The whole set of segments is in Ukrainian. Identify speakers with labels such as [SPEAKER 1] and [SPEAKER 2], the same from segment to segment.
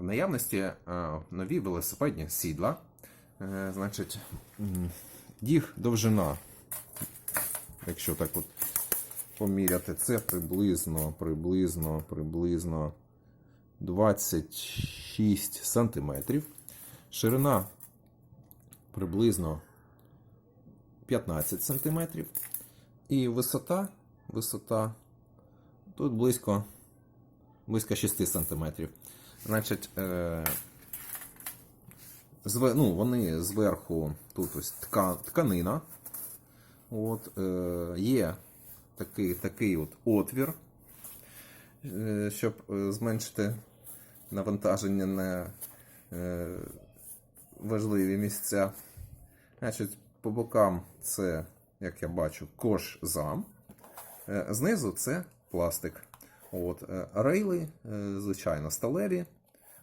[SPEAKER 1] в наявності е, нові велосипедні сідла. Е, Значить, їх довжина, якщо так от поміряти, це приблизно, приблизно, приблизно 26 сантиметрів. Ширина приблизно 15 сантиметрів. І висота, висота тут близько, близько 6 сантиметрів. Значить, е, зве, ну, вони зверху тут ось тка, тканина. От, е, є такий, такий от отвір, е, щоб е, зменшити навантаження на е, важливі місця. Значить, по бокам це, як я бачу, кош зам. Е, Знизу це пластик. От, е, рейли, е, звичайно, сталеві.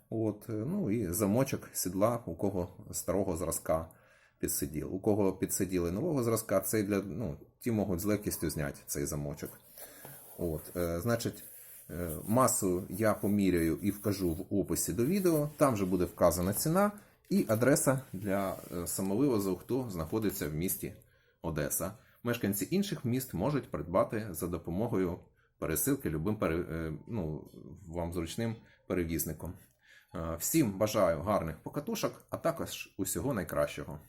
[SPEAKER 1] От, е, ну і замочок сідла, у кого старого зразка підсиділ. У кого підсиділи нового зразка, цей для, ну, ті можуть з легкістю зняти цей замочок. От, значить, масу я поміряю і вкажу в описі до відео. Там же буде вказана ціна і адреса для самовивозу, хто знаходиться в місті Одеса. Мешканці інших міст можуть придбати за допомогою пересилки любим пере, е, ну, вам зручним перевізником. Е, Всім бажаю гарних покатушок, а також усього найкращого.